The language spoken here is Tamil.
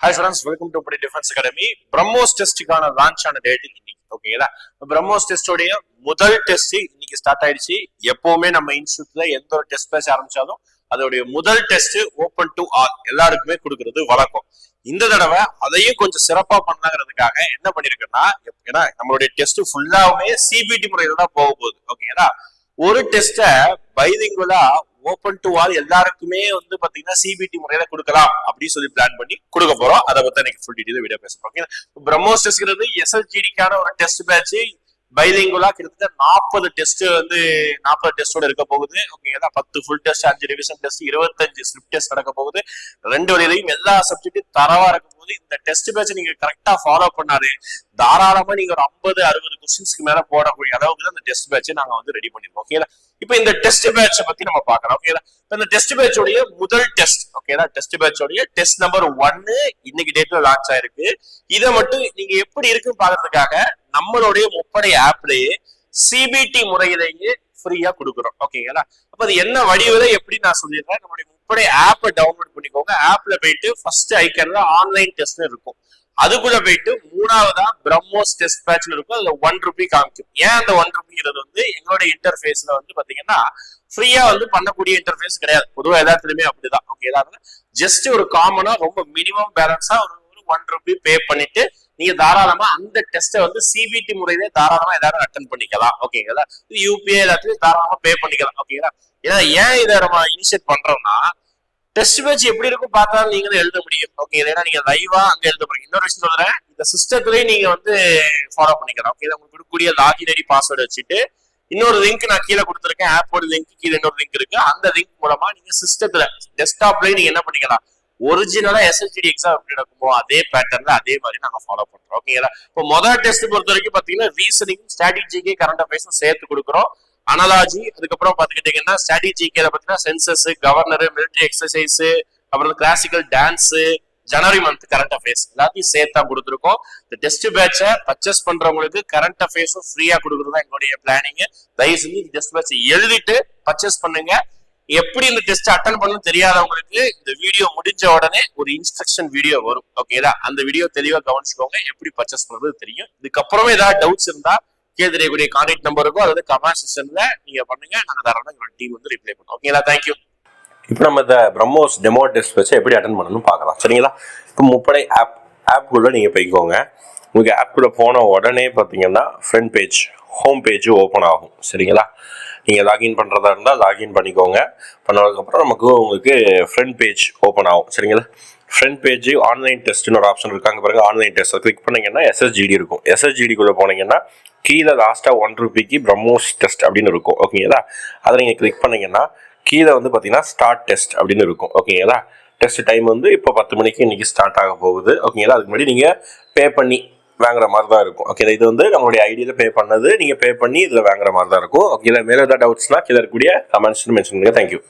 hi friends welcome to Padi defence academy BrahMos டெஸ்ட்டுக்கான launch ஆன டேட் இன்னைக்கு ஓகேங்களா பிரம்மோஸ் டெஸ்டோடைய முதல் டெஸ்ட் இன்னைக்கு ஸ்டார்ட் ஆயிடுச்சு. எப்பவுமே நம்ம இன்ஸ்டியூட்ல எந்த ஒரு டெஸ்ட் பேச ஆரம்பிச்சாலும் அதோடைய முதல் டெஸ்ட் ஓபன் டு ஆல் எல்லாருக்குமே கொடுக்கறது வழக்கம். இந்த தடவை அதையும் கொஞ்சம் சிறப்பா பண்ணலாங்கிறதுக்காக என்ன பண்ணிருக்கேன்னா ஏன்னா நம்மளுடைய டெஸ்ட் ஃபுல்லாவுமே சிபிடி முறையில தான் போக போகுது. ஓகேங்களா ஒரு டெஸ்ட பைலிங்குலா ஓப்பன் டு ஆல் எல்லாருக்குமே வந்து பாத்தீங்கன்னா சிபிடி முறையில கொடுக்கலாம் அப்படின்னு சொல்லி பிளான் பண்ணி கொடுக்க போறோம். அதை பத்தி எனக்கு ஃபுல் டீடைல் வீடியோ பேச போறோம். பிரம்மோஸ் டெஸ்ட்ங்கிறது எஸ்எல்ஜிடிக்கான ஒரு டெஸ்ட் பேட்ச் பைலிங்குலா கிட்டத்தட்ட நாற்பது டெஸ்ட் வந்து நாற்பது டெஸ்டோட இருக்க போகுது. ஓகேங்களா பத்து ஃபுல் டெஸ்ட் அஞ்சு ரிவிஷன் டெஸ்ட் இருபத்தஞ்சு ஸ்லிப் டெஸ்ட் நடக்க போகுது. ரெண்டு வழியிலையும் எல்லா சப்ஜெக்டும் தரவா இருக்கும் போது இந்த டெஸ்ட் பேட்ச் நீங்க கரெக்டா ஃபாலோ பண்ணாரு தாராளமா நீங்க ஒரு ஐம்பது அறுபது கொஸ்டின்ஸ்க்கு மேல போடக்கூடிய அளவுக்கு தான் இந்த டெஸ்ட் பேட்சை நாங்க வந்து ரெடி பண்ணிருக்கோம் ஓகேங்களா இப்போ இந்த டெஸ்ட் பேட்ச் பத்தி நம்ம பாக்கலாம் ஓகேங்களா இந்த டெஸ்ட் பேட்சோடைய முதல் டெஸ்ட் ஓகேங்களா டெஸ்ட் பேட்சோடைய டெஸ்ட் நம்பர் ஒன்னு இன்னைக்கு டேட்ல லான்ச் ஆயிருக்கு. இதை மட்டும் நீங்க எப்படி இருக்குன்னு பாக்குறதுக்காக நம்மளுடைய முப்படை ஆப்லயே சிபிடி முறையிலேயே ஃப்ரீயா கொடுக்குறோம் ஓகேங்களா அப்ப அது என்ன வடிவில எப்படி நான் சொல்லிடுறேன்? நம்மளுடைய முப்படை ஆப்பை டவுன்லோட் பண்ணிக்கோங்க. ஆப்ல போயிட்டு ஃபர்ஸ்ட் ஐக்கன்ல ஆன்லைன் டெஸ்ட் இருக்கும். அதுக்குள்ள போயிட்டு மூணாவதா பிரம்மோஸ் டெஸ்ட் பேட்ச்ல இருக்கும். அதுல ஒன் ருபி காமிக்கும். ஏன் அந்த ஒன் ருபிங்கிறது வந்து எங்களுடைய இன்டர்ஃபேஸ்ல வந்து பாத்தீங்கன்னா ஃப்ரீயா வந்து பண்ணக்கூடிய இன்டர்ஃபேஸ் கிடையாது. பொதுவாக எல்லாத்துலயுமே அப்படிதான். ஓகே ஏதாவது ஜஸ்ட் ஒரு காமனா ரொம்ப மினிமம் பேலன்ஸா ஒரு ஒரு ஒன் ருபி பே பண்ணிட்டு நீங்க தாராளமா அந்த டெஸ்ட்டை வந்து சிபிடி முறையிலே தாராளமா எல்லாரும் அட்டன் பண்ணிக்கலாம். ஓகேங்களா யூபிஐ எல்லாத்துலயும் தாராளமா பே பண்ணிக்கலாம். ஓகேங்களா ஏன்னா ஏன் இதை நம்ம இனிஷியேட் பண்றோம்னா டெஸ்ட் பேட்ச் எப்படி இருக்கும் பார்த்தாலும் நீங்களும் எழுத முடியும். ஓகே ஏன்னா நீங்க லைவா அங்க எழுத முடியும். இன்னொரு விஷயம் சொல்றேன். இந்த சிஸ்டத்துலயும் நீங்க வந்து ஃபாலோ பண்ணிக்கலாம். ஓகே உங்களுக்கு கொடுக்கக்கூடிய லாகின் ஐடி பாஸ்வேர்டு வச்சுட்டு இன்னொரு லிங்க் நான் கீழே கொடுத்துருக்கேன். ஆப்போட லிங்க் கீழே இன்னொரு லிங்க் இருக்கு. அந்த லிங்க் மூலமா நீங்க சிஸ்டத்துல டெஸ்க்டாப்லயே நீங்க என்ன பண்ணிக்கலாம்? ஒரிஜினலா எஸ்எஸ்டி எக்ஸாம் எப்படி நடக்குமோ அதே பேட்டர்ன்ல அதே மாதிரி நாங்க ஃபாலோ பண்றோம். ஓகேங்களா இப்போ முதல் டெஸ்ட் பொறுத்த வரைக்கும் பாத்தீங்கன்னா ரீசனிங் ஸ்ட்ராட்டஜிக்கு கரண்ட் அஃபேர்ஸும் சேர்த்து கொடுக்குறோம். அனலாஜி அதுக்கப்புறம் பாத்துக்கிட்டீங்கன்னா ஸ்ட்ராட்டஜிக்கு பாத்தீங்கன்னா சென்சஸ் கவர்னர் மிலிட்டரி எக்ஸசைஸ் அப்புறம் classical dance January month current affairs எல்லாத்தையும் சேர்த்தா கொடுத்துருக்கோம். இந்த டெஸ்ட் பேட்சை பர்ச்சேஸ் பண்றவங்களுக்கு கரண்ட் அஃபேர்ஸும் ஃப்ரீயா கொடுக்குறது தான் எங்களுடைய பிளானிங் தயவு செஞ்சு இந்த டெஸ்ட் பேட்சை எழுதிட்டு பர்ச்சேஸ் பண்ணுங்க. எப்படி இந்த டெஸ்ட் அட்டன் பண்ணணும் தெரியாதவங்களுக்கு இந்த வீடியோ முடிஞ்ச உடனே ஒரு இன்ஸ்ட்ரக்ஷன் வீடியோ வரும். ஓகேதா அந்த வீடியோ தெளிவா கவனிச்சுக்கோங்க. எப்படி பர்ச்சேஸ் பண்றது தெரியும். இதுக்கப்புறமே ஏதாவது டவுட்ஸ் இருந்தா கீழே தெரியக்கூடிய கான்டாக்ட் நம்பர் இருக்கும் அதாவது கமெண்ட் செஷன்ல நீங்க பண்ணுங்க. நாங்க தாராளமாக எங்களோட டீம் வந்து ரிப்ளை பண்ணுவோம். ஓகேங்களா தேங்க்யூ இப்போ நம்ம இந்த பிரம்மோஸ் டெமோ டெஸ்ட் வச்சு எப்படி அட்டன் பண்ணணும்னு பார்க்கலாம். சரிங்களா? இப்போ முப்படை ஆப் ஆப்குள்ளே நீங்கள் போய்க்கோங்க. உங்களுக்கு ஆப்புக்குள்ளே போன உடனே பார்த்தீங்கன்னா front page home page open ஆகும். சரிங்களா? நீங்கள் லாகின் பண்ணுறதா இருந்தால் லாகின் பண்ணிக்கோங்க. பண்ணதுக்கப்புறம் நமக்கு உங்களுக்கு ஃப்ரண்ட் பேஜ் ஓப்பன் ஆகும். சரிங்களா? ஃப்ரண்ட் பேஜ் ஆன்லைன் டெஸ்ட்னு ஒரு ஆப்ஷன் இருக்காங்க பாருங்க. ஆன்லைன் டெஸ்ட் கிளிக் பண்ணீங்கன்னா எஸ்எஸ்ஜிடி இருக்கும். எஸ்எஸ்ஜிடிக்குள்ளே போனீங்கன்னா கீழே லாஸ்ட்டாக ஒன் ருபிக்கு பிரம்மோஸ் டெஸ்ட் அப்படின்னு இருக்கும். ஓகேங்களா அதை நீங்கள் கிளிக் பண்ணீங்கன்னா கீழே வந்து பார்த்தீங்கன்னா ஸ்டார்ட் டெஸ்ட் அப்படின்னு இருக்கும். ஓகேங்களா டெஸ்ட் டைம் வந்து இப்போ பத்து மணிக்கு இன்னைக்கு ஸ்டார்ட் ஆக போகுது. ஓகேங்களா அதுக்கு முன்னாடி நீங்கள் பே பண்ணி வாங்குற மாதிரி தான் இருக்கும் ஓகே இது வந்து நம்மளுடைய ஐடியில் பே பண்ணது. நீங்கள் பே பண்ணி இதில் வாங்குற மாதிரி தான் இருக்கும் ஓகே மேலே ஏதாவது டவுட்ஸ்னா கீழே இருக்கக்கூடிய கமெண்ட்ஸ்னு மென்ஷன் பண்ணுங்கள் தேங்க்யூ